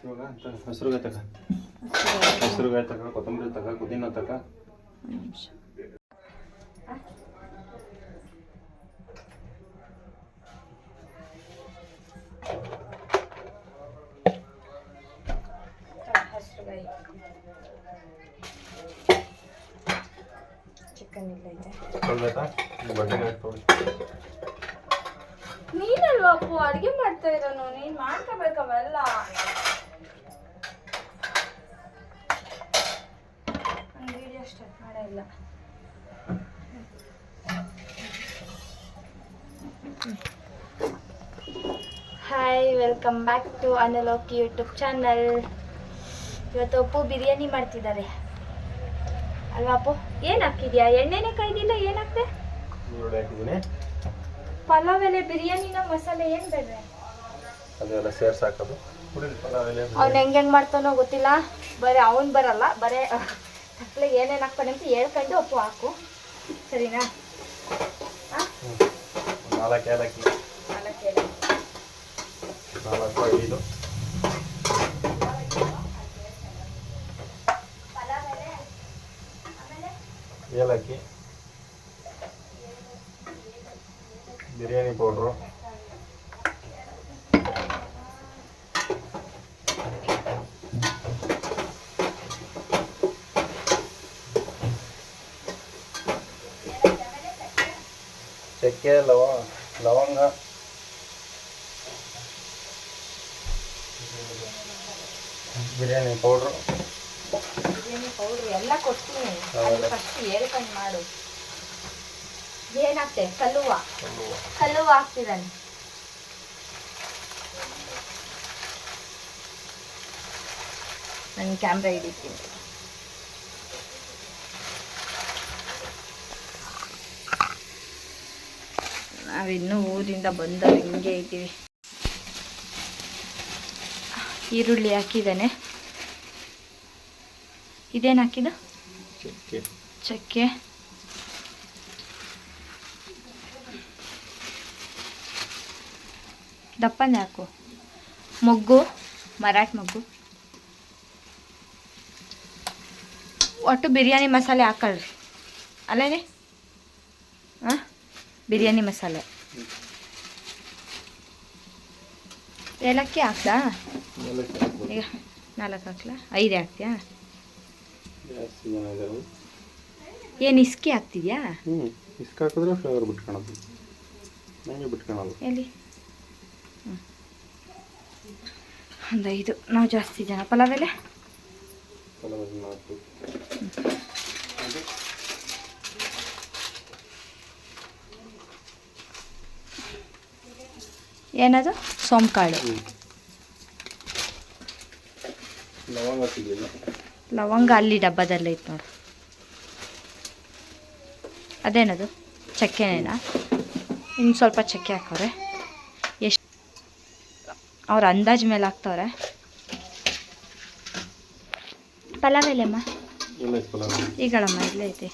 ಇವಾಗ ತ- ಹಸ್ರುಗಾಯಿ ತಗ ಹಸ್ರುಗಾಯಿ ತಗ ಕೊತ್ತಂಬರಿ ತಗ ಪುದೀನ ತಗ ಒಂದು ನಿಮಿಷ ಚಿಕನ್ ಇಲ್ಲ ಇದೆ ತೊಳ್ಬೇಕಾ ಬಟ್ಟೆ ಹಾಕ್ತೊಳಿ ಅಪ್ಪು ಅಡುಗೆ ಮಾಡ್ತಾ ಇರೋನು ನೀನು? ಮಾಡ್ಕೋಬೇಕವೆಲ್ಲ ವಿಡಿಯೋ ಸ್ಟಾರ್ಟ್ ಮಾಡಲ್ಲ ಹಾಯ್ ವೆಲ್ಕಮ್ ಬ್ಯಾಕ್ ಟು ಅನಲೋಕಿ ಯೂಟ್ಯೂಬ್ ಚಾನಲ್ ಇವತ್ತು ಅಪ್ಪು ಬಿರಿಯಾನಿ ಮಾಡ್ತಿದ್ದಾರೆ. ಅಲ್ವಾ ಅಪ್ಪು? ಏನು ಹಾಕಿದ್ಯಾ? ಎಣ್ಣೆನೇ ಕಾಯ್ದಿಲ್ಲ? ಏನು ಹಾಕ್ದೆ? ಈರುಳ್ಳಿ ಹಾಕಿದ್ದೀನಿ. ಪಲಾವ್ ಎಲೆ ಬಿರಿಯಾನಿನ ಮಸಾಲೆ ಏನು ಬೇರೆ ಅದೆಲ್ಲ ಸೇರ್ಸಿ ಹಾಕೋದು ಕುಡಿಲಿ ಪಲಾವ್ ಎಲೆ ಅವ್ನು ಹೆಂಗೆ ಹೆಂಗೆ ಮಾಡ್ತಾನೋ ಗೊತ್ತಿಲ್ಲ. ಬರೀ ಅವ್ನು ಬರಲ್ಲ ಬರೇ ತಪ್ಪಲೆ ಏನೇನು ಹಾಕ್ತಾನೆ ಅಂತ ಹೇಳ್ಕೊಂಡು ಒಪ್ಪು ಹಾಕು. ಸರಿನಾ? ನಾಲ್ಕು ಏಲಕ್ಕಿ. ನಾಲ್ಕು ಎಲೆ. ನಾಲ್ಕು ಐದು. ಏಲಕ್ಕಿ. ಬಿರಿಯಾನಿ ಪೌಡ್ರು ಚಕ್ಕೆ ಲವ ಲವಂಗ ಬಿರಿಯಾನಿ ಪೌಡ್ರು ಬಿರಿಯಾನಿ ಪೌಡ್ರ್ ಎಲ್ಲ ಕೊಡ್ತೀನಿ ಹೌದಾ? ಫಸ್ಟ್ ಹೇಳ್ಕೊಂಡು ಮಾಡು ಏನಾಗ್ತೆ? ಕಲ್ಲುವ. ಕಲ್ಲುವ. ಹಾಕ್ತಿದ್ದಾನೆ. ನಾನು ಕ್ಯಾಮ್ರಾ ಹಿಡಿತೀನಿ. ನಾವಿನ್ನೂ ಊರಿಂದ ಬಂದವು ಹಿಂಗೆ ಇದ್ದೀವಿ. ಈರುಳ್ಳಿ ಹಾಕಿದ್ದಾನೆ. ಇದೇನು ಹಾಕಿದ ಚಕ್ಕೆ. ಚಕ್ಕೆ. ದಪ್ಪನೇ ಹಾಕು. ಮೊಗ್ಗು ಮರಾಠ ಮೊಗ್ಗು. ಒಟ್ಟು ಬಿರಿಯಾನಿ ಮಸಾಲೆ ಹಾಕಲ್ರಿ ಅಲ್ಲೇನೆ? ಹಾಂ ಬಿರಿಯಾನಿ ಮಸಾಲೆ. ಏಲಕ್ಕಿ ಹಾಕ್ದಾ? ಈಗ ನಾಲ್ಕು ಹಾಕ್ಲಾ? ಐದು ಹಾಕ್ತೀಯಾ? ಏನು ಇಸ್ಕಿ ಹಾಕ್ತಿದ್ಯಾ? ಇಸ್ಕ್ ಹಾಕಿದ್ರೆ ಫ್ಲೇವರ್ ಬಿಟ್ಕೊಳೋದು. ನನಗೆ ಬಿಟ್ಕೊಳಲ್ಲ. ಎಲ್ಲಿ. ಒಂದು ಐದು ನಾವು ಜಾಸ್ತಿ ಜನ. ಪಲಾವ್ ಎಲೆ? ಏನದು? ಸೋಮಕಾಳು ಲವಂಗ ಅಲ್ಲಿ ಡಬ್ಬದಲ್ಲೇ ಇತ್ತು ನೋಡು. ಅದೇನದು? ಚಕ್ಕೆನೇನಾ? ಇನ್ನು ಸ್ವಲ್ಪ ಚಕ್ಕೆ ಎಷ್ಟು ಅವ್ರ ಅಂದಾಜು ಮೇಲೆ ಹಾಕ್ತವ್ರೆ. ಪಲಾವ್ ಎಲ್ಲಮ್ಮ ಈಗಳಮ್ಮ ಇಲ್ಲೇ ಐತೆ.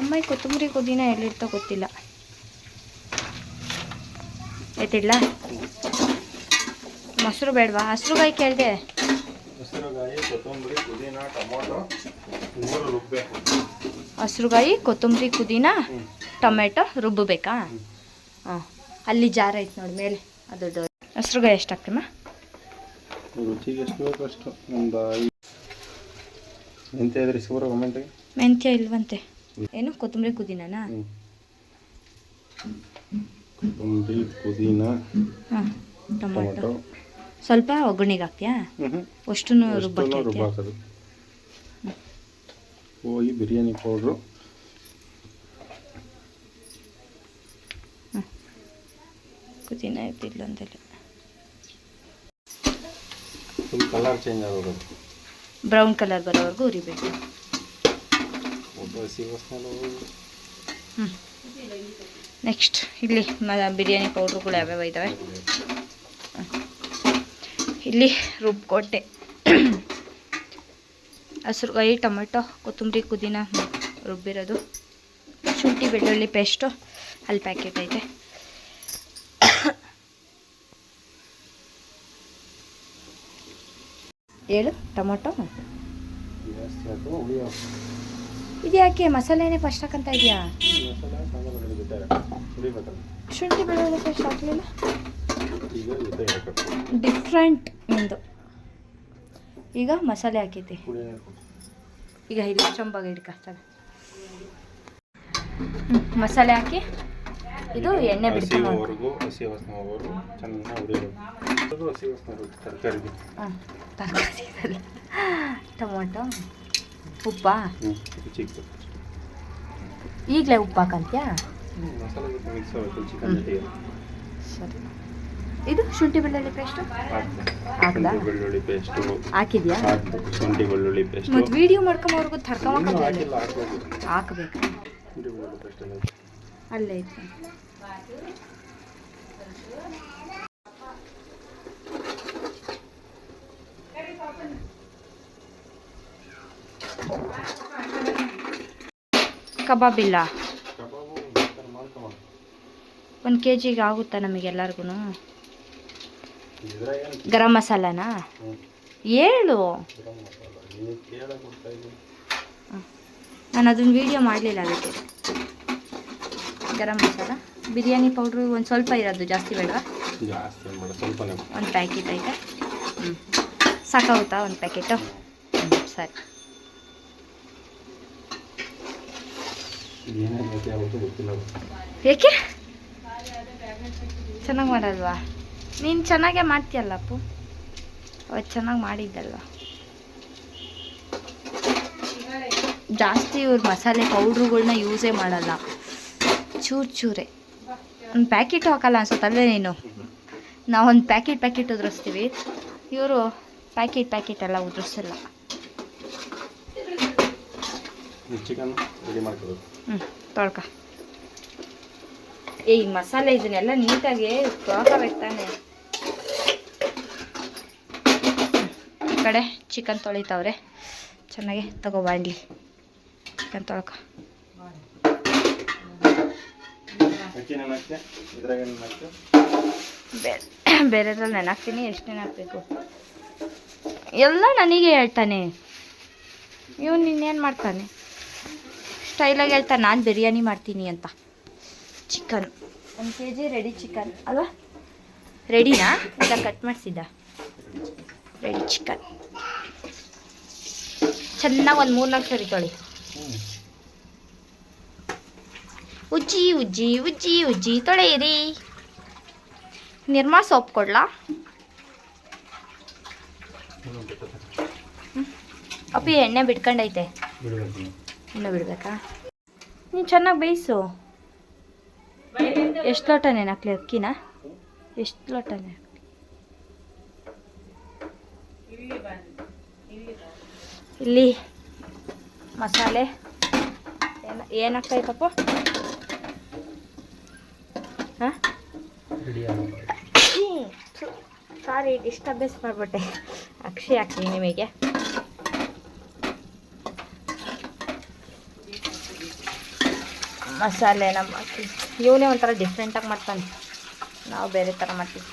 ಅಮ್ಮ ಈ ಕೊತ್ತಂಬರಿ ಕುದಿನ ಎಲ್ಲಿರ್ತ ಗೊತ್ತಿಲ್ಲ. ಆಯ್ತಿಡ್ಲ? ಮೊಸರು ಬೇಡವಾ? ಹಸ್ರುಗಾಯಿ ಕೇಳಿದೆ. ಹಸಿರುಗಾಯಿ ಕೊತ್ತಂಬರಿ ಕುದಿನ ಟೊಮೆಟೊ ರುಬ್ಬಬೇಕಾ? ಅಲ್ಲಿ ಜಾರ ಐತೆ ನೋಡಿ ಮೇಲೆ. ಅದು ಹಸ್ರುಗಾಯಿ ಎಷ್ಟು ಹಾಕ್ತೀಮ ರುಚಿಗೆ ಎಷ್ಟು ಬೇಕು ಅಷ್ಟು. ಒಂದು ಮೆಂತ್ಯ ಇದ್ರಿ ಸಿಗೋರ ಗಮೆಂಟಿಗೆ ಮೆಂತ್ಯ ಇಲ್ವಂತೆ. ಏನು? ಕೊತ್ತಂಬರಿ ಪುದೀನನಾ? ಹ್ಞೂ ಕೊತ್ತಂಬರಿ ಪುದೀನ ಹಾಂ ಟೊಮೆಟೊ. ಸ್ವಲ್ಪ ಒಗ್ಗರಣೆಗೆ ಹಾಕ್ತೀಯಾ ಅಷ್ಟು ರುಬ್ಬಕ್ಕೆ ಹೋಗಿ ಬಿರಿಯಾನಿ ಪೌಡ್ರು. ಪುದೀನ ಅಂತೆಲ್ಲ ಫುಲ್ ಕಲರ್ ಚೇಂಜ್ ಆಗೋದು. ಬ್ರೌನ್ ಕಲರ್ ಬರೋವರೆಗೂ ಉರಿಬೇಕು. ನೆಕ್ಸ್ಟ್ ಇಲ್ಲಿ ಬಿರಿಯಾನಿ ಪೌಡ್ರುಗಳು ಯಾವ್ಯಾವ ಇದ್ದಾವೆ ಇಲ್ಲಿ ರುಬ್ಕೊಟ್ಟೆ. ಹಸ್ರುಗಾಯಿ ಟೊಮೆಟೊ ಕೊತ್ತಂಬರಿ ಪುದೀನ ರುಬ್ಬಿರೋದು. ಶುಂಠಿ ಬೆಳ್ಳುಳ್ಳಿ ಪೇಸ್ಟು ಅಲ್ಲಿ ಪ್ಯಾಕೆಟ್ ಐತೆ. ಹೇಳು ಟೊಮೊಟೊ ಇದು ಯಾಕೆ ಮಸಾಲೆನೇ ಫಸ್ಟ್ ಹಾಕಂತ ಇದೆಯಾ? ಶುಂಠಿ ಬೆಳ್ಳುಳ್ಳಿ ಫಸ್ಟ್ ಹಾಕಲಿಲ್ಲ ಡಿಫ್ರೆಂಟ್ ನಿಂದು. ಈಗ ಮಸಾಲೆ ಹಾಕೈತಿ. ಈಗ ಇಲ್ಲಿ ಚಂಬಾಗ ಹಿಡ್ಕೊತಾಳೆ ಮಸಾಲೆ ಹಾಕಿ ಇದು ಎಣ್ಣೆ ಹಸಿ ವಾಸನೆ ಚೆನ್ನಾಗಿ ಹಸಿ ವಾಸನೆ ತರಕಾರಿಗೆ. ಹಾಂ ತರಕಾರಿ ಟೊಮೊಟೊ ಉಪ್ಪಾ. ಈಗಲೇ ಉಪ್ಪು ಹಾಕಂತ್ಯಾ? ಸರಿ. ಇದು ಶುಂಠಿ ಬೆಳ್ಳುಳ್ಳಿ ಪೇಸ್ಟು ಹಾಕ್ದಾ? ಬೆಳ್ಳುಳ್ಳಿ ಪೇಸ್ಟು ಹಾಕಿದ್ಯಾ? ಶುಂಠಿ ಬೆಳ್ಳುಳ್ಳಿ ಪೇಸ್ಟ್ ಮತ್ತು ವಿಡಿಯೋ ಮಾಡ್ಕೊಂಬವ್ರಿಗೂ ತರ್ಕೊಂಬ ಹಾಕ್ಬೇಕು. ಹಾಕ್ಬೇಕು ಶುಂಠಿ ಬೆಳ್ಳುಳ್ಳಿ ಪೇಸ್ಟ್ ಎಲ್ಲ ಅಲ್ಲೇ ಇತ್ತು ಕಬಾಬ್ ಇಲ್ಲ? ಒಂದು ಕೆ ಜಿಗೆ ಆಗುತ್ತಾ ನಮಗೆಲ್ಲರಿಗೂ ಗರಂ ಮಸಾಲಾನಾ? ಹೇಳು ನಾನು ಅದನ್ನು ವೀಡಿಯೋ ಮಾಡಲಿಲ್ಲ ಅದಕ್ಕೆ. ಗರಂ ಮಸಾಲ ಬಿರಿಯಾನಿ ಪೌಡ್ರು ಒಂದು ಸ್ವಲ್ಪ ಇರೋದು ಜಾಸ್ತಿ ಬೇಡವಾ ಬೇಡ ಒಂದು ಪ್ಯಾಕೆಟ್ ಐತೆ ಹ್ಞೂ ಸಾಕಾಗುತ್ತಾ ಒಂದು ಪ್ಯಾಕೆಟು? ಹ್ಞೂ ಸರಿ. ಏಕೆ? ಚೆನ್ನಾಗಿ ಮಾಡಲ್ವಾ? ನೀನು ಚೆನ್ನಾಗೇ ಮಾಡ್ತೀಯಲ್ಲ ಅಪ್ಪು. ಅವತ್ತು ಚೆನ್ನಾಗಿ ಮಾಡಿದ್ದಲ್ವಾ. ಜಾಸ್ತಿ ಇವ್ರು ಮಸಾಲೆ ಪೌಡ್ರುಗಳನ್ನ ಯೂಸೇ ಮಾಡಲ್ಲ. ಚೂರು ಚೂರೆ. ಒಂದು ಪ್ಯಾಕೆಟ್ ಹಾಕಲ್ಲ ಅನ್ಸುತ್ತಲ್ವೇ ನೀನು? ನಾವು ಒಂದು ಪ್ಯಾಕೆಟ್ ಪ್ಯಾಕೆಟ್ ಉದುರಿಸ್ತೀವಿ. ಇವರು ಪ್ಯಾಕೆಟ್ ಪ್ಯಾಕೆಟ್ ಎಲ್ಲ ಉದುರಿಸಿಲ್ಲ. ಈ ಚಿಕನ್ ರೆಡಿ ಮಾಡ್ಕೋಬೇಕು ಹ್ಞೂ ತೊಳ್ಕ. ಏ ಈ ಮಸಾಲೆ ಇದನ್ನೆಲ್ಲ ನೀಟಾಗಿ ತೊಳ್ಕೋಬೇಕು ತಾನೆ ಈ ಕಡೆ ಚಿಕನ್ ತೊಳಿತಾವ್ರೆ. ಚೆನ್ನಾಗಿ ತಗೋ ಬಾಂಡ್ಲಿ. ಚಿಕನ್ ತೊಳ್ಕ. ಬೇರೆ ಬೇರೆದ್ರಲ್ಲಿ ನೆನಾಕ್ತೀನಿ, ಎಷ್ಟು ನೆನಾಕ್ಬೇಕು ಎಲ್ಲ ನನಗೆ ಹೇಳ್ತಾನೆ. ಇವನು ಇನ್ನೇನು ಮಾಡ್ತಾನೆ? ಸ್ಟೈಲಾಗಿ ಹೇಳ್ತಾನೆ, ನಾನು ಬಿರಿಯಾನಿ ಮಾಡ್ತೀನಿ ಅಂತ. ಚಿಕನ್. ಒಂದು ಕೆ ಜಿ ರೆಡಿ ಚಿಕನ್. ಅಲ್ವಾ? ರೆಡಿನಾ? ಇಲ್ಲ, ಕಟ್ ಮಾಡಿಸಿದ್ದ. Ready chicken. ಚೆನ್ನಾಗಿ ಒಂದು ಮೂರು ನಾಲ್ಕು ಸರಿ ತೊಳಿ. ಉಜ್ಜಿ ಉಜ್ಜಿ ಉಜ್ಜಿ ಉಜ್ಜಿ ತೊಳೆಯಿರಿ. ನಿರ್ಮಾ ಸೋಪ್ ಕೊಡ್ಲಾ? ಅಪ್ಪಿ, ಎಣ್ಣೆ ಬಿಟ್ಕೊಂಡೈತೆ. ಎಣ್ಣೆ ಬಿಡ್ಬೇಕಾ? ನೀನು ಚೆನ್ನಾಗಿ ಬೇಯಿಸು. ಎಷ್ಟು ಲೋಟ ನೆನಕ್ಲಿ ಅಕ್ಕಿನ? ಎಷ್ಟು ಲೋಟ ಇಲ್ಲಿ ಮಸಾಲೆ. ಏನ ಹಾಂ ರೆಡಿ ಸಾರಿ ಡಿಸ್ಟರ್ಬೆನ್ಸ್ ಮಾಡಿಬಿಟ್ಟೆ. ಅಕ್ಷಿ ಹಾಕ್ತೀನಿ ನಿಮಗೆ. ಮಸಾಲೆ ನಮ್ಮ ಇವನೇ ಒಂಥರ ಡಿಫ್ರೆಂಟಾಗಿ ಮಾಡ್ತಾನೆ. ನಾವು ಬೇರೆ ಥರ ಮಾಡ್ತೀವಿ.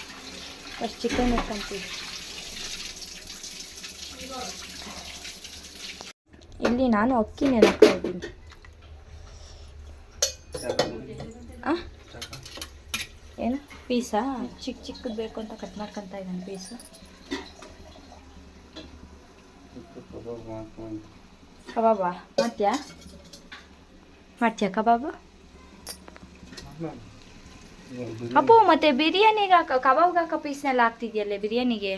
ಫಸ್ಟ್ ಚಿಕನ್ ಇಟ್ಕೊಂತೀವಿ ಇಲ್ಲಿ ನಾನು ಅಕ್ಕಿ ನೆನಕ್ತಾ ಇದ್ದೀನಿ ಆ ಏನು ಪೀಸಾ? ಚಿಕ್ಕ ಚಿಕ್ಕದು ಬೇಕು ಅಂತ ಕಟ್ ಮಾಡ್ಕಂತ ಇದ್ದಾನೆ ಪೀಸು. ಕಬಾಬಾ ಮಾಡ್ತೀಯಾ? ಮಾಡ್ತೀಯಾ ಕಬಾಬು? ಅಪ್ಪು ಮತ್ತೆ ಬಿರಿಯಾನಿಗೆ ಹಾಕ ಕಬಾಬ್ಗೆ ಹಾಕೋ ಪೀಸ್ನೆಲ್ಲ ಹಾಕ್ತಿದ್ಯಲ್ಲೇ ಬಿರಿಯಾನಿಗೆ?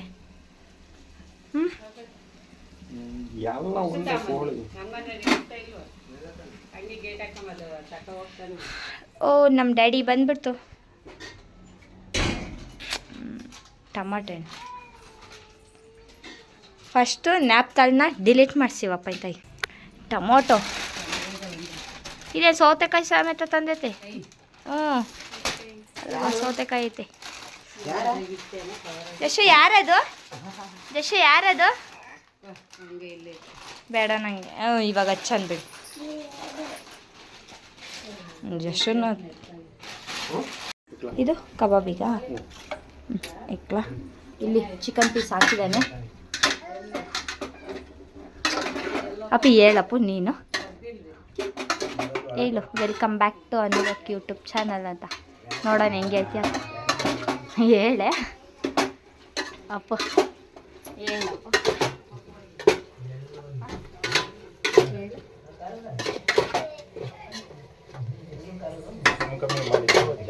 ಹ್ಞೂ ಓ ನಮ್ಮ ಡ್ಯಾಡಿ ಬಂದ್ಬಿಡ್ತು. ಟಮಾಟೆ ಹಣ್ಣು. ಫಸ್ಟು ನ್ಯಾಪ್ತಾಳನ್ನ ಡಿಲೀಟ್ ಮಾಡಿಸಿವಪ್ಪ ತಾಯಿ. ಟೊಮೊಟೊ. ಇದೇ ಸೌತೆಕಾಯಿ ಸಮೇತ ತಂದೈತೆ. ಹ್ಞೂ ಸೌತೆಕಾಯಿ ಐತೆ. ಜಶು ಯಾರದು? ಜಶು ಯಾರದು? ಬೇಡ ನನಗೆ ಇವಾಗ ಚಂದ ಬಿಡು. ಇದು ಕಬಾಬಿಗಾ? ಹ್ಞೂ ಇಕ್ಲಾ ಇಲ್ಲಿ ಚಿಕನ್ ಪೀಸ್ ಹಾಕಿದ್ದಾನೆ. ಅಪ್ಪ ಹೇಳಪ್ಪು ನೀನು. ಹೇಳು ವೆಲ್ಕಮ್ ಬ್ಯಾಕ್ ಟು ಅನುರಕ್ ಯೂಟ್ಯೂಬ್ ಚಾನಲ್ ಅಂತ. ನೋಡೋಣ ಹೆಂಗೆ ಐತಿ ಅಂತ. ಹೇಳೆ. ಅಪ್ಪ. ಹೇಳಪ್ಪ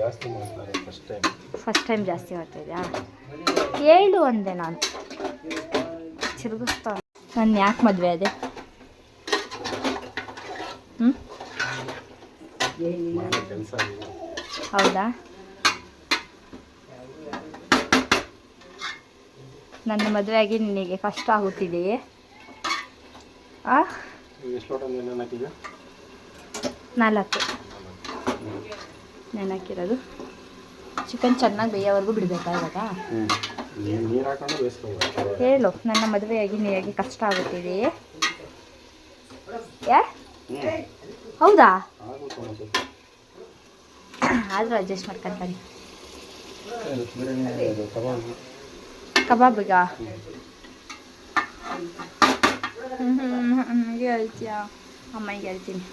ಜಾಸ್ತಿ ಮಾಡ್ತಾರೆ ಫಸ್ಟ್ ಟೈಮ್ ಫಸ್ಟ್ ಟೈಮ್ ಜಾಸ್ತಿ ಮಾಡ್ತಿದ್ಯಾ? ಹೇಳು ಅಂದೆ ನಾನು. ತಿರುಗಿಸ್ತಾ ನಾನು ಯಾಕೆ ಮದುವೆ ಅದೇ ಹ್ಞೂ ಹೌದಾ? ನನ್ನ ಮದುವೆಯಾಗಿ ನಿನಗೆ ಕಷ್ಟ ಆಗುತ್ತಿದೆಯೇ? ಆ? ನಾಲ್ಕು. ನೆನಕಿರೋದು. ಚಿಕನ್ ಚೆನ್ನಾಗಿ ಬೇಯೋವರೆಗೂ ಬಿಡಬೇಕಾ ಇವಾಗ? ಹೇಳು, ನನ್ನ ಮದುವೆಯಾಗಿ ನೀರಾಗಿ ಕಷ್ಟ ಆಗುತ್ತಿದೆಯೇ ಯಾ ಹೌದಾ? ಆದರೂ ಅಡ್ಜಸ್ಟ್ ಮಾಡ್ಕೊಂತಾನೆ ಕಬಾಬಿಗ? ಅಮ್ಮಗೆ ಹೇಳ್ತೀಯಾ? ಅಮ್ಮಗೆ ಹೇಳ್ತೀನಿ.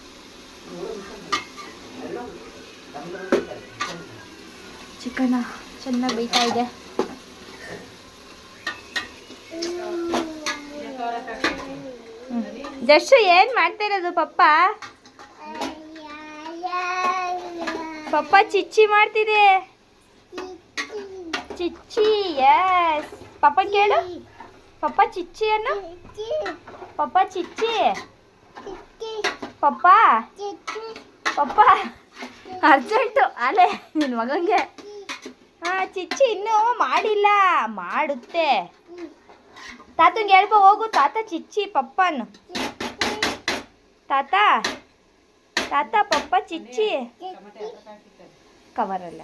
ಚಿಕನ ಚೆನ್ನಾಗಿ ಬೇಯ್ತಾ ಇದೆ. ಜಸ್ಟ್ ಏನು ಮಾಡ್ತಾ ಇರೋದು ಪಪ್ಪ? ಪಪ್ಪ ಚಿಚ್ಚಿ ಮಾಡ್ತಿದೆ. ಚಿಚ್ಚಿ ಎಸ್ ಪಪ್ಪ ಕೇಳು. ಪಪ್ಪ ಚಿಚ್ಚಿ ಅನ್ನು ಪಪ್ಪ ಚಿಚ್ಚಿ? ಪಪ್ಪ? ಪಪ್ಪ? ಅರ್ಜೆಂಟು. ಅಲೆ ನಿನ್ ಮಗಂಗೆ. ಹಾಂ ಚಿಚ್ಚಿ ಇನ್ನೂ ಮಾಡಿಲ್ಲ. ಮಾಡುತ್ತೆ. ತಾತಂಗೆ ಹೇಳ್ಬೋ ಹೋಗು. ತಾತ ಚಿಚ್ಚಿ ಪಪ್ಪನು. ತಾತ ತಾತ ಪಪ್ಪ ಚಿಚ್ಚಿ. ಕವರಲ್ಲ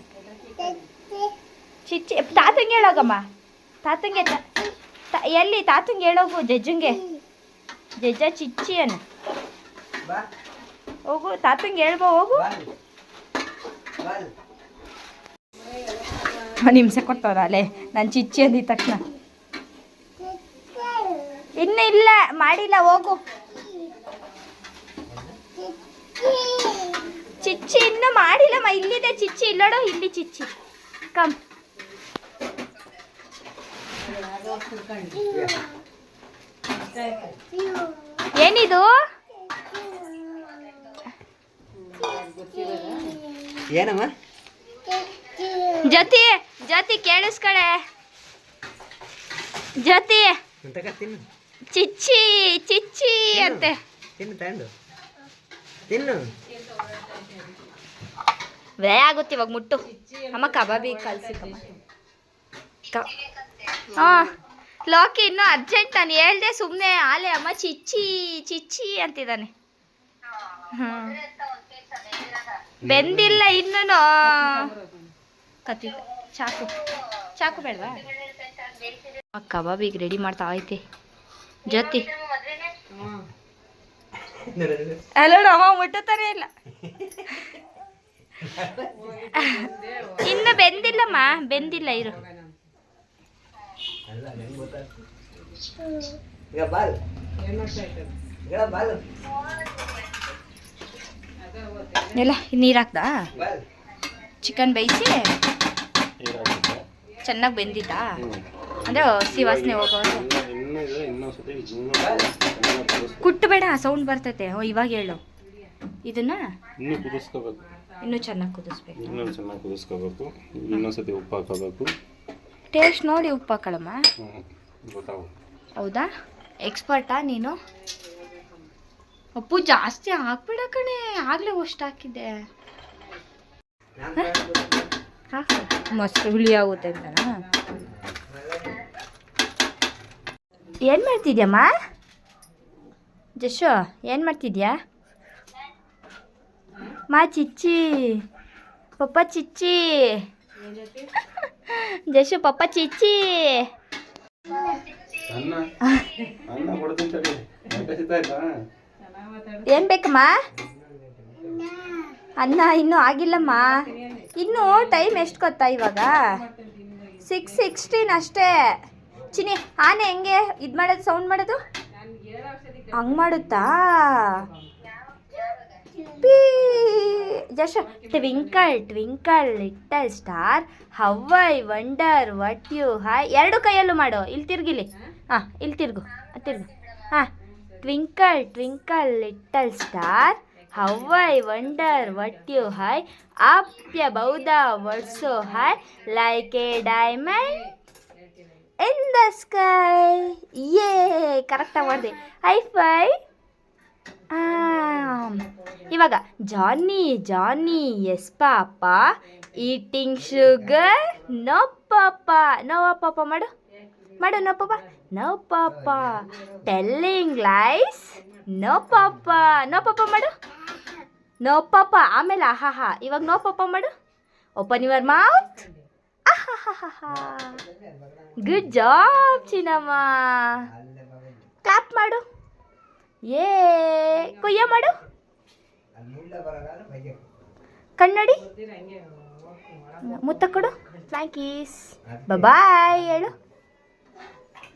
ಚಿಚ್ಚಿ ತಾತಂಗೆ ಹೇಳೋಗಮ್ಮ. ತಾತಂಗೆ ಎಲ್ಲಿ? ತಾತಂಗೆ ಹೇಳೋಗು ಜಜ್ಜಂಗೆ. ಜಜ್ಜ ಚಿಚ್ಚಿ ಅನ್ನು ಹೋಗು ತಾತಂಗೆ ಹೇಳ್ಬೋ ಹೋಗು. ಒಂದು ಹಿಂಸೆ ಕೊಟ್ಟವ್ರ ಅಲ್ಲೇ ನಾನು ಚಿಚ್ಚಿ ಅಂದಿದ ತಕ್ಷಣ. ಇನ್ನು ಇಲ್ಲ, ಮಾಡಿಲ್ಲ, ಹೋಗು. ಚಿಚ್ಚಿ ಇನ್ನು ಮಾಡಿಲ್ಲಮ್ಮ ಇಲ್ಲಿದೆ ಚಿಚ್ಚಿ, ಇಲ್ಲೋಡು, ಇಲ್ಲಿ ಚಿಚ್ಚಿ. ಕಮ್ ಏನಿದು? ಏನಮ್ಮ? ಜತಿ ಜತಿ ಕೇಳಿಸ್ಕಡೆ ಜತಿ ತಿನ್ನು? ಚಿಚ್ಚಿ ಚಿಚ್ಚಿ ಅಂತೆ. ತಿನ್ನು ತಗೊಂಡು. ತಿನ್ನು. ವೇ ಆಗುತ್ತೆ ಇವಾಗ ಮುಟ್ಟು. ಅಮ್ಮ ಕಬಾಬಿ ಕಲ್ಸಿಕಮ್ಮ. ಹಾಂ ಲೋಕಿ ಇನ್ನೂ ಅರ್ಜೆಂಟ್ ನಾನು ಹೇಳ್ದೆ ಸುಮ್ಮನೆ ಆಲೆ ಅಮ್ಮ ಚಿಚ್ಚಿ ಚಿಚ್ಚಿ ಅಂತಿದ್ದಾನೆ. ಹ್ಞೂ ಬೆಂದಿಲ್ಲ ಇನ್ನೂ ಕತ್ತಿ ಚಾಕು. ಚಾಕು ಬೇಡವಾ? ಕಬಾಬ್ ಈಗ ರೆಡಿ ಮಾಡ್ತಾ ಐತೆ. ಜೊತೆ ಅಲ್ಲ ಅವ ಮುಟ್ಟತಾನೆ ಇಲ್ಲ. ಇನ್ನು ಬೆಂದಿಲ್ಲಮ್ಮ. ಬೆಂದಿಲ್ಲ ಇರು. ಎಲ್ಲ ನೀರು ಹಾಕ್ದಾ? ಬಾಲ್ ಚಿಕನ್ ಬೇಯಿಸಿ? ಚೆನ್ನಾಗಿ ಬೆಂದಿದ್ದ ಅಂದ್ರೆ ಹಸಿ ವಾಸನೆ ಹೋಗೋದು ಇನ್ನೂ ಇನ್ನೂ ಇನ್ನೂ ಕುಟ್ಟು ಬೇಡ ಸೌಂಡ್ ಬರ್ತೈತೆ. ಓ ಇವಾಗ ಹೇಳು. ಇದನ್ನ? ಇನ್ನು ಕುದಿಸ್ಕೋಬೇಕು. ಇನ್ನೂ ಚೆನ್ನಾಗಿ ಕುದಿಸ್ಬೇಕು. ಇನ್ನೊಂದು ಚೆನ್ನಾಗಿ ಕುದಿಸ್ಕೋಬೇಕು. ಇನ್ನೊಂದು ಸತಿ ಉಪ್ಪು ಹಾಕೋಬೇಕು. ಟೇಸ್ಟ್ ನೋಡಿ ಉಪ್ಪು ಗೊತ್ತಾವು ಹೌದಾ? ಎಕ್ಸ್ಪರ್ಟಾ ನೀನು? ಉಪ್ಪು ಜಾಸ್ತಿ ಹಾಕ್ಬಿಡ ಕಣೆ. ಆಗ್ಲೇ ಅಷ್ಟು ಹಾಕಿದ್ದೆ. ಹಾ ಮೊಸರು ಹುಳಿ ಆಗುತ್ತೆ ಅಂತನಾ? ಏನು ಮಾಡ್ತಿದ್ಯಮ್ಮ? ಜಶೋ ಏನು ಮಾಡ್ತಿದ್ಯಾ? ಮಾ ಚಿಚ್ಚಿ. ಪಪ್ಪ ಚಿಚ್ಚಿ. ಜಶು ಪಪ್ಪ ಚಿಚ್ಚಿ. ಅನ್ನ ಅನ್ನ ಏನು ಬೇಕಮ್ಮ? ಅನ್ನ ಇನ್ನೂ ಆಗಿಲ್ಲಮ್ಮ. ಇನ್ನೂ ಟೈಮ್ ಎಷ್ಟು ಗೊತ್ತಾ ಇವಾಗ? ಸಿಕ್ಸ್ ಸಿಕ್ಸ್ಟೀನ್ ಅಷ್ಟೇ. ಚಿನಿ ಆನೆ ಹೆಂಗೆ? ಇದು ಮಾಡೋದು ಸೌಂಡ್ ಮಾಡೋದು? ಹಂಗ್ ಮಾಡುತ್ತಾ? ಪೀ. Just twinkle twinkle little star how I wonder what you hi ಎರಡು ಕೈಯಲ್ಲೂ ಮಾಡು. ಇಲ್ಲಿ ತಿರ್ಗಿಲಿ. ಹಾಂ? ಇಲ್ಲಿ ತಿರ್ಗು. ತಿರ್ಗು. ಹಾಂ. Twinkle twinkle little star how I wonder what you hi up above world so high like a diamond in the sky ಯೇ ಕರೆಕ್ಟಾಗಿ ಮಾಡಿದೆ ಹೈ ಫೈ ಇವಾಗ Johnny Johnny yes papa eating sugar no papa no papa ಮಾಡು ಮಾಡು no papa no papa telling lies no papa no papa ಮಾಡು. No ಪಾಪ ಆಮೇಲೆ ಆಹಾಹಾ. ಇವಾಗ ನೋ ಪಾಪ ಮಾಡು open your mouth good job Chinnamma. Clap ಮಾಡು. ಏ ಕೊಯ್ಯ ಮಾಡು. ಕನ್ನಡಿ. ಮುತ್ತ ಕೊಡು. ಥ್ಯಾಂಕೀಸ್ ಬಾಯ್ ಹೇಳು.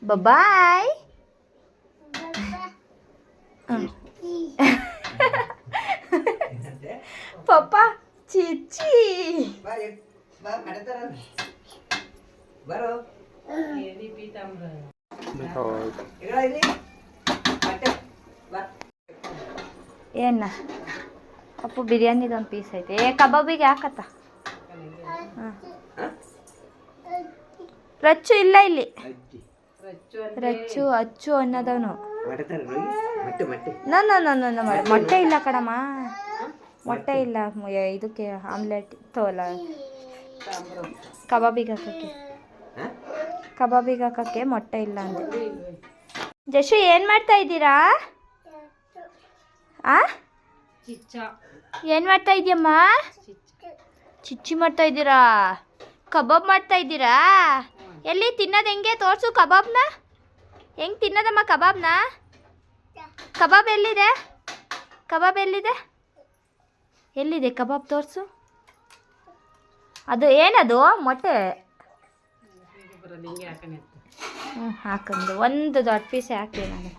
ಬಾಯ್ ಪಪ್ಪ ಚಿಚ್ಚಿ ಏನ ಅಪ್ಪು ಬಿರಿಯಾನಿದು ಒಂದು ಪೀಸ್ ಐತೆ ಏ ಕಬಾಬಿಗೆ ಹಾಕತ್ತ ಹಾಂ ರಚ್ಚು ಇಲ್ಲ ಇಲ್ಲಿ ರಚ್ಚು ಅಚ್ಚು ಅನ್ನದವನು. No no no no no ಮೊಟ್ಟೆ ಇಲ್ಲ ಕಣಮ್ಮ. ಮೊಟ್ಟೆ ಇಲ್ಲ. ಇದಕ್ಕೆ ಆಮ್ಲೆಟ್ ತೋಲ. ಕಬಾಬಿಗೆ ಹಾಕಕ್ಕೆ. ಹಾಂ? ಕಬಾಬಿಗೆ ಹಾಕಕ್ಕೆ ಮೊಟ್ಟೆ ಇಲ್ಲ ಅಂದೆ ಜಶು ಏನು ಮಾಡ್ತಾ ಇದ್ದೀರಾ? ಆ? ಏನು ಮಾಡ್ತಾ ಇದೀಯಮ್ಮ ಚಿಚ್ಚಿ ಮಾಡ್ತಾ ಇದ್ದೀರಾ? ಕಬಾಬ್ ಮಾಡ್ತಾ ಇದ್ದೀರಾ? ಎಲ್ಲಿ ತಿನ್ನೋದು ಹೆಂಗೆ? ತೋರಿಸು ಕಬಾಬ್ನ. ಹೆಂಗೆ ತಿನ್ನೋದಮ್ಮ ಕಬಾಬ್ನ? ಕಬಾಬ್ ಎಲ್ಲಿದೆ? ಕಬಾಬ್ ಎಲ್ಲಿದೆ? ಎಲ್ಲಿದೆ ಕಬಾಬ್ ತೋರಿಸು. ಅದು ಏನದು? ಮೊಟ್ಟೆ. ಹ್ಞೂ ಹಾಕಂದು. ಒಂದು ದೊಡ್ಡ ಪೀಸ್ ಹಾಕಿ ನಾನು.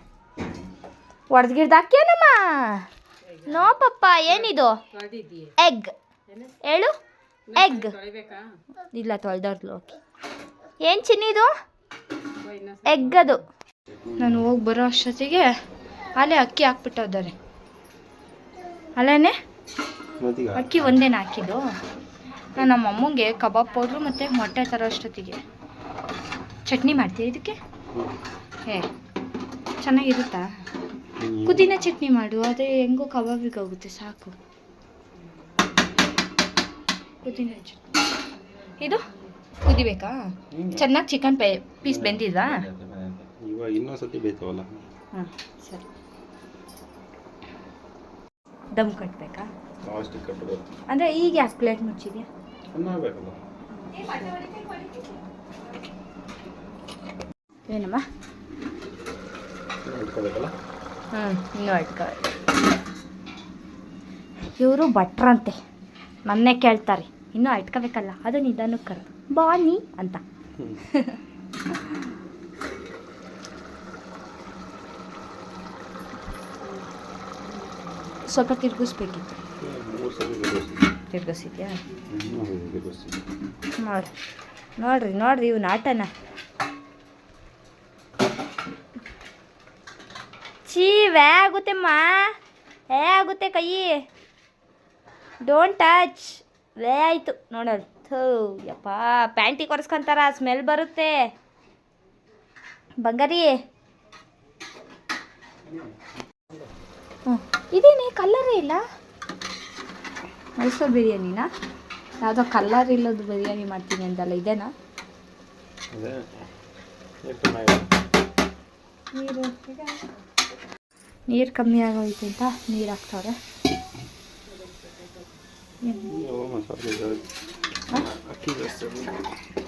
ಒಡೆದ್ಗಿಡ್ದು ಹಾಕ್ಯನಮ್ಮ? ನೋ ಪಪ್ಪ ಏನಿದು? ಎಗ್ ಹೇಳು? ಎಗ್ ಇಲ್ಲ ತೊಳ್ದವ್ರದ್ದು ಓಕೆ. ಏನು ಚಿನ್ನಿದು ಇದು? ಎಗ್ಗದು. ನಾನು ಹೋಗಿ ಬರೋ ಅಷ್ಟೊತ್ತಿಗೆ ಅಲ್ಲೇ ಅಕ್ಕಿ ಹಾಕ್ಬಿಟ್ಟಿದ್ದಾರೆ ಅಲ್ಲೇನೆ ಅಕ್ಕಿ ಒಂದೇನು ಹಾಕಿದ್ದು? ನಾನು ನಮ್ಮ ಅಮ್ಮಂಗೆ ಕಬಾಬ್ ಪೌಡ್ರು ಮತ್ತು ಮೊಟ್ಟೆ ತರೋ ಅಷ್ಟೊತ್ತಿಗೆ. ಚಟ್ನಿ ಮಾಡ್ತೀವಿ ಇದಕ್ಕೆ? ಹೇ ಚೆನ್ನಾಗಿರುತ್ತಾ? ಪುದೀನ ಚಟ್ನಿ ಮಾಡು ಅದೇ ಹೆಂಗೋ ಕಬಾಬಿಗೆ ಹೋಗುತ್ತೆ ಸಾಕು. ಪುದೀನ ಚಟ್ನಿ. ಇದು? ಕುದಿಬೇಕಾ? ಚೆನ್ನಾಗಿ ಚಿಕನ್ ಪೇ ಪೀಸ್ ಬೆಂದಿದಾ ಇವಾಗ ಇನ್ನೊಂದ್ಸತಿ ಬೇಯ್ತವಲ್ಲ ಹಾಂ ಸರಿ. ದಮ್ ಕಟ್ಟಬೇಕಾ ಅಂದರೆ ಈಗ ಯಾಕೆ ಪ್ಲೇಟ್ ಮುಚ್ಚಿದ್ಯಾ? ಏನಮ್ಮ? ಹ್ಞೂ ಇನ್ನೂ ಅಟ್ಕೋಬೇಕು ಇವರು ಭಟ್ರಂತೆ. ನನ್ನೇ ಕೇಳ್ತಾರೆ ಇನ್ನೂ ಇಟ್ಕೋಬೇಕಲ್ಲ ಅದು ನಿಧಾನಕ್ಕೆ ಕರೆದು. ಬಾನಿ ಅಂತ. ಸ್ವಲ್ಪ ತಿರುಗಿಸ್ಬೇಕಿತ್ತು. ತಿರ್ಗಿಸಿದ್ಯಾ? ನೋಡಿ ನೋಡ್ರಿ ನೋಡ್ರಿ ಇವ್ನ ಆಟನ. ಚೀ ವ್ಯಾ ಆಗುತ್ತೆಮ್ಮ ಏ ಆಗುತ್ತೆ ಕೈ ಡೋಂಟ್ ಟಚ್ ವೇ ಆಯಿತು, ನೋಡೋದು. ಥೂ ಯಪ್ಪ ಪ್ಯಾಂಟಿ ಕೊರೆಸ್ಕೊಂತಾರ ಸ್ಮೆಲ್ ಬರುತ್ತೆ. ಬಂಗಾರಿ. ಹ್ಞೂ ಇದೇನೇ ಕಲ್ಲರೇ ಇಲ್ಲ? ಮೈಸೂರು ಬಿರಿಯಾನಿನಾ? ಯಾವುದೋ ಕಲ್ಲರ್ ಇಲ್ಲದ ಬಿರಿಯಾನಿ ಮಾಡ್ತೀನಿ ಅಂತಲ್ಲ ಇದೇನಾ? ನೀರು ನೀರು ಕಮ್ಮಿ ಆಗೋಯ್ತು ಅಂತ ನೀರು ಹಾಕ್ತವ್ರೆ.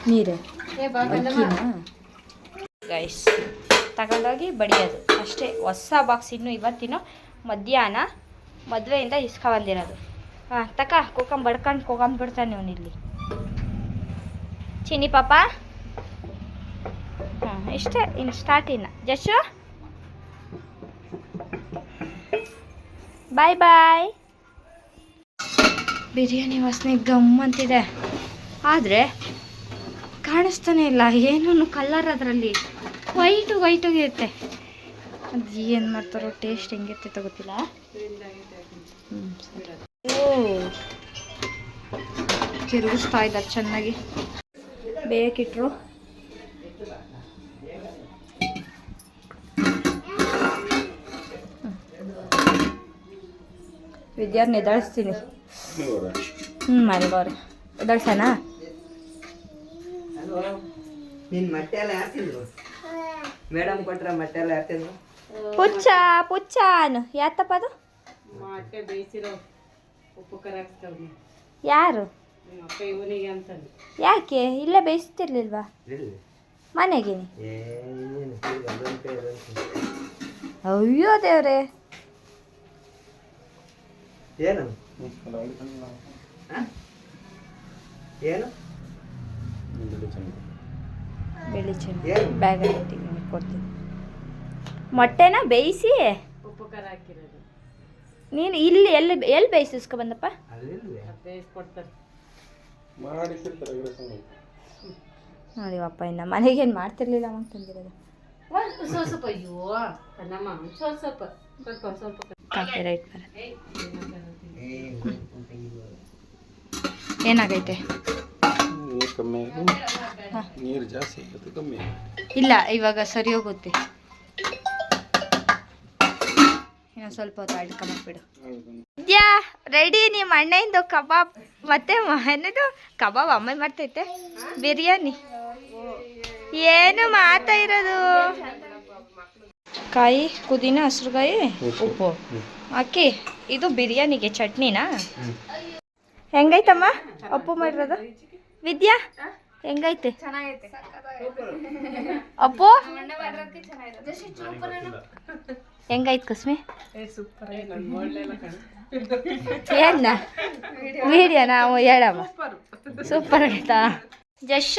ನೀರೇ. ಗೈಸ್ ತಗೊಂಡೋಗಿ ಬಡಿಯೋದು. ಅಷ್ಟೇ ಹೊಸ ಬಾಕ್ಸ್ ಇನ್ನು ಇವತ್ತಿನ ಮಧ್ಯಾಹ್ನ ಮದುವೆಯಿಂದ ಇಸ್ಕೊ ಬಂದಿರೋದು. ಹಾಂ ತಕ ಕೂಕಂಬ ಬಡ್ಕೊಂಡು ಕೋಕಂಬಿಡ್ತಾನೆ ಅವನು ಇಲ್ಲಿ. ಚಿನ್ನಿ ಪಾಪ? ಹಾಂ ಇಷ್ಟೇ ಇನ್ನು ಸ್ಟಾರ್ಟ್ ಇನ್ನು. ಜಶು ಬಾಯ್ ಬಾಯ್ ಬಿರಿಯಾನಿ ವಾಸನೆ ಗಮ್ ಅಂತಿದೆ ಆದರೆ ಕಾಣಿಸ್ತಾನೆ ಇಲ್ಲ. ಏನೂ ಕಲ್ಲರ್ ಅದರಲ್ಲಿ? ವೈಟು ವೈಟಾಗಿರುತ್ತೆ ಅದು ಏನು ಮಾಡ್ತಾರೋ ಟೇಸ್ಟ್ ಹೆಂಗಿರ್ತೈತೆ ಗೊತ್ತಿಲ್ಲ. ಓ, ತಿರುಗಿಸ್ತಾ ಇದ್ದಾರೆ ಚೆನ್ನಾಗಿ. ಬೇಕಿಟ್ರು. ವಿದ್ಯಾರ್ಥಿ ಎದಾಳಿಸ್ತೀನಿ ಹ್ಞೂ ಮನೆಗವ್ರೆ ಎದಾಳ್ಸಣ ನಿನ್ನ ಮೊಟ್ಟೆ ಎಲ್ಲ ಯಾರು ತಿಂದ್ರು ಮೇಡಮ್ ಕೊಟ್ರ ಮೊಟ್ಟೆ ಎಲ್ಲ ಯಾರು ತಿಂದ್ರು ಪುಚ್ಚ ಪುಚ್ಚ ಅನು ಯಾತಪ್ಪ ಅದು? ಮೊಟ್ಟೆ ಬೇಯಿಸಿರೋ ಉಪ್ಪು ಖಾರ ಯಾರು? ನಿಮ್ಮ ಅಪ್ಪ ಇವನಿಗೆ ಅಂತ ಯಾಕೆ? ಇಲ್ಲೇ ಬೇಯಿಸ್ತಿರ್ಲಿಲ್ವಾ? ಮನೆಗೆ. ಅಯ್ಯೋ ದೇವ್ರೆ. ಏನು? ಏನು? ಬೆಳಿ ಚೆಂಡು. ಬ್ಯಾಗ್ ಕೊಡ್ತೀನಿ. ಮೊಟ್ಟೆನ ಬೇಯಿಸಿ? ಉಪ್ಪು ಖಾರ ಹಾಕಿರೋದು. ನೀನು ಇಲ್ಲಿ ಎಲ್ಲಿ ಎಲ್ಲಿ ಬೇಯಿಸ್ಕೊ ಬಂದಪ್ಪ ಬೇಯಿಸ್ಕೊಡ್ತಾರೆ. ನೋಡಿ ಅಪ್ಪ ಇನ್ನು ಮನೆಗೇನು ಮಾಡ್ತಿರ್ಲಿಲ್ಲ ಅವಾಗ ತಂದಿರೋದು. ಸ್ವಲ್ಪ ಸ್ವಲ್ಪ ಅಯ್ಯೋ ನಮ್ಮ ಸ್ವಲ್ಪ. ಸ್ವಲ್ಪ ಸ್ವಲ್ಪ. ಕಾಫಿ ರೈಟ್ ಏನಾಗೈತೆ? ನೀರು ಕಮ್ಮಿ ಆಗಿ ನೀರು ಜಾಸ್ತಿ ಆಗುತ್ತೆ ಕಮ್ಮಿ ಇಲ್ಲ ಇವಾಗ ಸರಿ ಹೋಗುತ್ತೆ. ಇನ್ನೊಂದು ಸ್ವಲ್ಪ ಹೊತ್ತು ಅಡ್ಕೊಂಬಿಡು ಯಾ ರೆಡಿ ನಿಮ್ಮ ಅಣ್ಣಿಂದು ಕಬಾಬ್ ಮತ್ತೆ ಮ- ಕಬಾಬ್ ಅಮ್ಮ ಮಾಡ್ತೈತೆ. ಬಿರಿಯಾನಿ. ಏನು ಮಾತಾ ಇರೋದು? ಕಾಯಿ ಪುದೀನ ಹಸ್ರುಗಾಯಿ ಉಪ್ಪು. ಅಕ್ಕಿ ಇದು ಬಿರಿಯಾನಿಗೆ ಚಟ್ನಿನಾ? ಹೆಂಗೈತಮ್ಮ? ಅಪ್ಪು ಮಾಡಿರೋದು? ವಿದ್ಯಾ? ಹೆಂಗೈತೆ? ಅಪ್ಪು? ಹೆಂಗೈತೆ ಕುಸ್ಮಿ? ಏನ ವಿಡಿಯೋ ನಾವು ಹೇಳಮ್ಮ. ಸೂಪರ್ ಆಗೈತಾ? ಜಶ್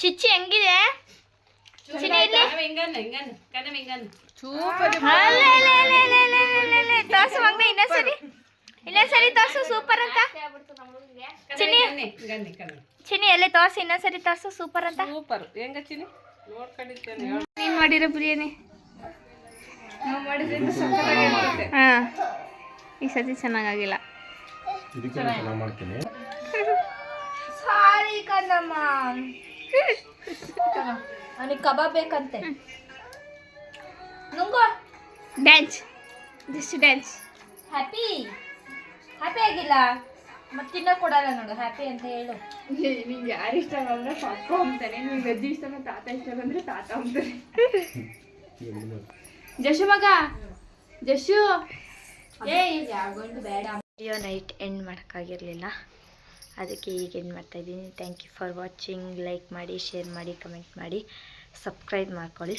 ಚಿಚ್ಚಿ ಹೆಂಗಿದೆ? ಇನ್ನೊಂದ್ಸರಿ. ಇನ್ನೊಂದ್ಸರಿ ತಾಸು ಸೂಪರ್ ಅಂತ. ಚಿನ್ನಿ. ಗನ್ನೆ ಚಿನ್ನಿ ಎಲ್ಲಿ ಸರಿ ಇನ್ನೊಂದ್ಸರಿ ತೋರ್ಸು ಸೂಪರ್ ಅಂತ. ಸೂಪರ್ ಹೆಂಗ ಚಿನ್ನಿ? ನೋಡ್ಕೊಂಡಿರ್ತೇನೆ ನೀನ್ ಮಾಡಿರೋ ಬಿರಿಯಾನಿ. ಹಾ. ಈ ಸತಿ ಚೆನ್ನಾಗಾಗಿಲ್ಲ. ಇದಕ್ಕೆ ನಾನು ಮಾಡ್ತೀನಿ. ಸಾರಿ ಕಣಮ್ಮ ಅವನಿಗೆ ಕಬಾಬ್ ಬೇಕಂತೆ. ನುಂಗೋ. Dance just dance happy happy ಆಗಿಲ್ಲ. ಮತ್ತೆ ತಿನ್ನೋ ಕೊಡಲ್ಲ ನೋಡು ಹ್ಯಾಪಿ ಅಂತ ಹೇಳು. ನಿಂಗೆ ಯಾರು ಇಷ್ಟ ಬಂದ್ರೆ ಪಪ್ಪ ಅಂತಾನೆ. ನಿಂಗೆ ಅಜ್ಜಿ ಇಷ್ಟ ಬಂದ್ರೆ ತಾತ ಇಷ್ಟ ಬಂದ್ರೆ ತಾತ ಅಂತಾನೆ. ಜಶು ಮಗ ಜಶು. ಏ ಯಾಗೊಂಡು ಬೇಡ. ವಿಡಿಯೋ ನೈಟ್ ಎಂಡ್ ಮಾಡೋಕ್ಕಾಗಿರಲಿಲ್ಲ. ಅದಕ್ಕೆ ಈಗ ಎಂಡ್ ಮಾಡ್ತಾಯಿದ್ದೀನಿ thank you for watching like ಮಾಡಿ ಶೇರ್ ಮಾಡಿ ಕಮೆಂಟ್ ಮಾಡಿ. ಸಬ್ಸ್ಕ್ರೈಬ್ ಮಾಡ್ಕೊಳ್ಳಿ.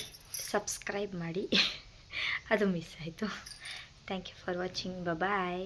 ಸಬ್ಸ್ಕ್ರೈಬ್ ಮಾಡಿ. ಅದು ಮಿಸ್ ಆಯಿತು. Thank you for watching bye